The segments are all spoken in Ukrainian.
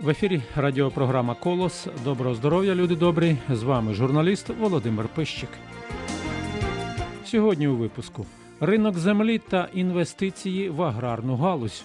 В ефірі радіопрограма Колос. Доброго здоров'я, люди добрі. З вами журналіст Володимир Пищик. Сьогодні у випуску ринок землі та інвестиції в аграрну галузь.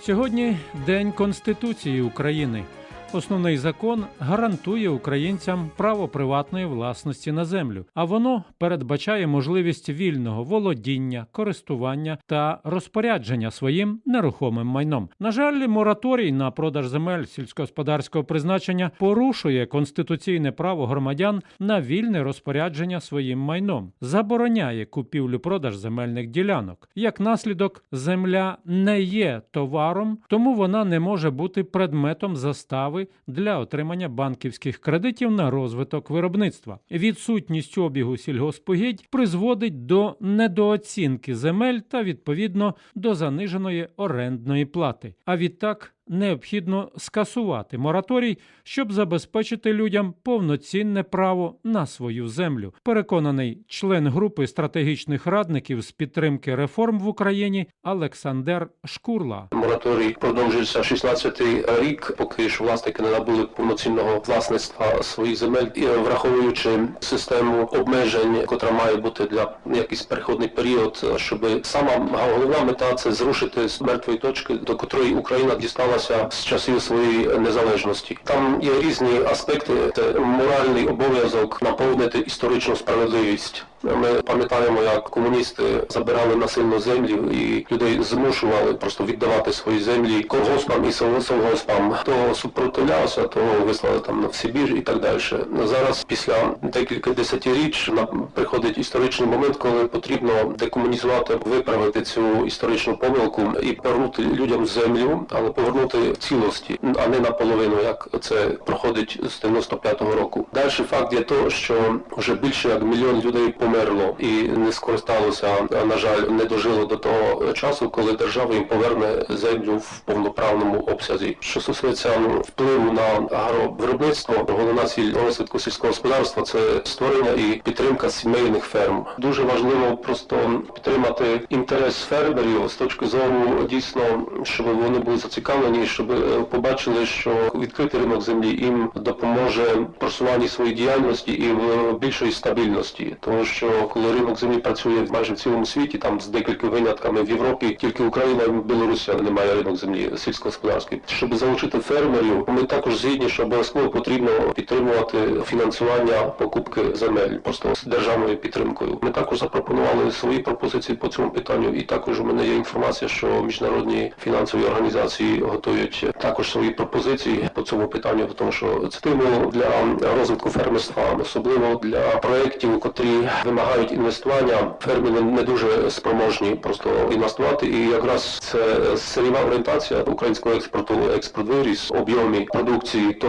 Сьогодні День Конституції України. Основний закон гарантує українцям право приватної власності на землю, а воно передбачає можливість вільного володіння, користування та розпорядження своїм нерухомим майном. На жаль, мораторій на продаж земель сільськогосподарського призначення порушує конституційне право громадян на вільне розпорядження своїм майном, забороняє купівлю-продаж земельних ділянок. Як наслідок, земля не є товаром, тому вона не може бути предметом застави для отримання банківських кредитів на розвиток виробництва. Відсутність обігу сільгоспогідь призводить до недооцінки земель та відповідно до заниженої орендної плати. А відтак необхідно скасувати мораторій, щоб забезпечити людям повноцінне право на свою землю. Переконаний член групи стратегічних радників з підтримки реформ в Україні Олександр Шкурла. Мораторій продовжується 16-й рік, поки ж власники не набули повноцінного власництва своїх земель, і враховуючи систему обмежень, котра має бути для якийсь переходний період, щоб сама головна мета це зрушити з мертвої точки, до котрої Україна дісталася з часів своєї незалежності. Там є різні аспекти. Це моральний обов'язок наповнити історичну справедливість. Ми пам'ятаємо, як комуністи забирали насильно землі і людей змушували просто віддавати свої землі колгоспам і совгоспам. Хто супротивлявся, того вислали там в Сибір і так далі. Зараз, після декілька десятиріч, приходить історичний момент, коли потрібно декомунізувати, виправити цю історичну помилку і повернути людям землю, але повернути в цілості, а не наполовину, як це проходить з 95-го року. Далі факт є то, що вже більше як мільйон людей померло і не скористалося, а на жаль, не дожило до того часу, коли держава їм поверне землю в повноправному обсязі. Що стосується впливу на агровиробництво, головна ціль розвитку сільського господарства це створення і підтримка сімейних ферм. Дуже важливо просто підтримати інтерес фермерів з точки зору дійсно, щоб вони були зацікавлені, щоб е, побачили, що відкритий ринок землі їм допоможе просуванні своєї діяльності і в більшої стабільності, тому що коли ринок землі працює майже в цілому світі, там з декількома винятками в Європі, тільки Україна і Білорусі немає ринок землі сільськогосподарський. Щоб залучити фермерів, ми також згідні, що обов'язково потрібно підтримувати фінансування покупки земель просто з державною підтримкою. Ми також запропонували свої пропозиції по цьому питанню, і також у мене є інформація, що міжнародні фінансові організації готують також свої пропозиції по цьому питанню, тому що стимул для розвитку фермерства, особливо для проєктів, котрі вимагають інвестування. Фермери не дуже спроможні просто інвестувати, і якраз це сиріва орієнтація українського експорту, експорт виріс, об'ємі продукції, то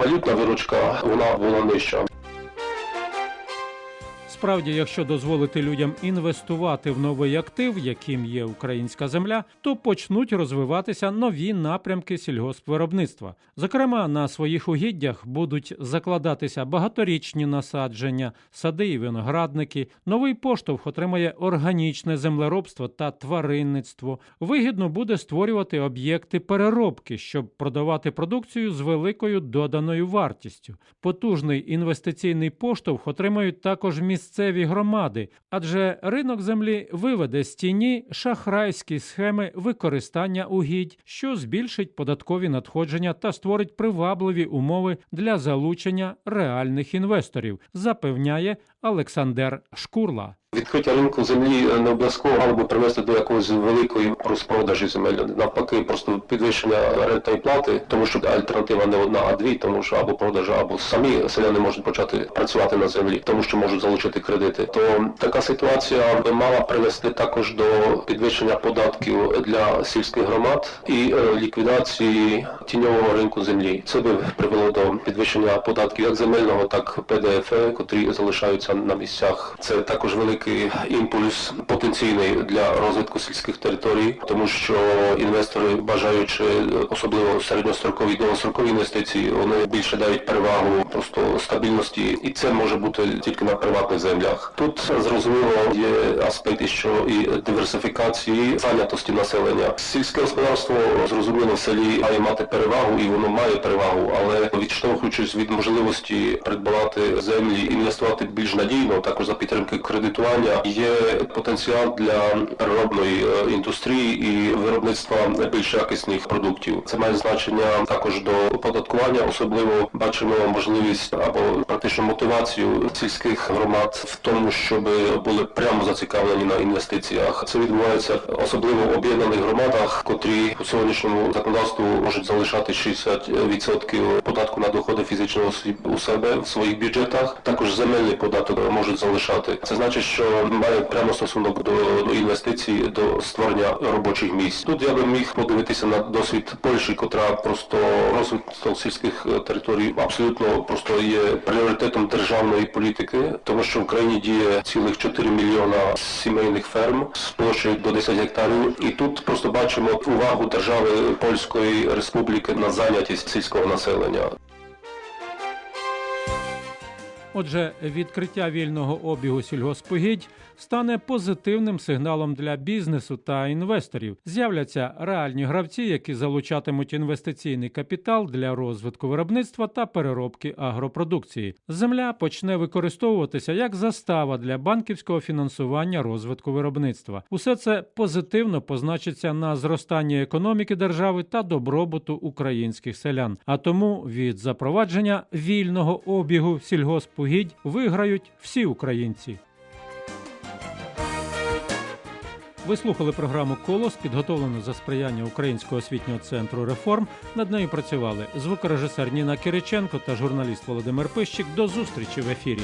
валютна виручка вона була нижча. Справді, якщо дозволити людям інвестувати в новий актив, яким є українська земля, то почнуть розвиватися нові напрямки сільгоспвиробництва. Зокрема, на своїх угіддях будуть закладатися багаторічні насадження, сади і виноградники. Новий поштовх отримає органічне землеробство та тваринництво. Вигідно буде створювати об'єкти переробки, щоб продавати продукцію з великою доданою вартістю. Потужний інвестиційний поштовх отримають також місцеві громади, адже ринок землі виведе з тіні шахрайські схеми використання угідь, що збільшить податкові надходження та створить привабливі умови для залучення реальних інвесторів, запевняє Олександр Шкурла. Відкриття ринку землі не обов'язково мало би привести до якоїсь великої розпродажі земель. Навпаки, просто підвищення рентної плати, тому що альтернатива не одна, а дві, тому що або продажа, або самі селяни можуть почати працювати на землі, тому що можуть залучити кредити. То така ситуація би мала привести також до підвищення податків для сільських громад і е, ліквідації тіньового ринку землі. Це би привело до підвищення податків як земельного, так і ПДФ, котрі залишаються на місцях. Це також велика великий імпульс потенційний для розвитку сільських територій, тому що інвестори, бажаючи особливо середньострокові довгострокові інвестиції, вони більше дають перевагу просто стабільності, і це може бути тільки на приватних землях. Тут зрозуміло є аспекти, що і диверсифікації зайнятості населення. Сільське господарство зрозуміло в селі має мати перевагу, і воно має перевагу, але відштовхуючись від можливості придбавати землі, інвестувати більш надійно, також за підтримки кредитування, є потенціал для переробної е, індустрії і виробництва більш якісних продуктів. Це має значення також до оподаткування. Особливо бачимо можливість або практично мотивацію сільських громад в тому, щоб були прямо зацікавлені на інвестиціях. Це відбувається особливо в об'єднаних громадах, котрі по сьогоднішньому законодавству можуть залишати 60% податку на доходи фізичних осіб у себе в своїх бюджетах. Також земельний податок можуть залишати. Це значить, що має прямо стосунок до, до інвестицій, до створення робочих місць. Тут я би міг подивитися на досвід Польщі, котра просто розвиток сільських е, територій абсолютно просто є пріоритетом державної політики, тому що в країні діє цілих 4 мільйона сімейних ферм з площею до 10 гектарів. І тут просто бачимо увагу держави Польської Республіки на зайнятість сільського населення. Отже, відкриття вільного обігу сільгоспогідь стане позитивним сигналом для бізнесу та інвесторів. З'являться реальні гравці, які залучатимуть інвестиційний капітал для розвитку виробництва та переробки агропродукції. Земля почне використовуватися як застава для банківського фінансування розвитку виробництва. Усе це позитивно позначиться на зростанні економіки держави та добробуту українських селян. А тому від запровадження вільного обігу сільгоспугідь виграють всі українці. Ви слухали програму Колос, підготовлену за сприяння Українського освітнього центру реформ. Над нею працювали звукорежисер Ніна Кириченко та журналіст Володимир Пищик. До зустрічі в ефірі.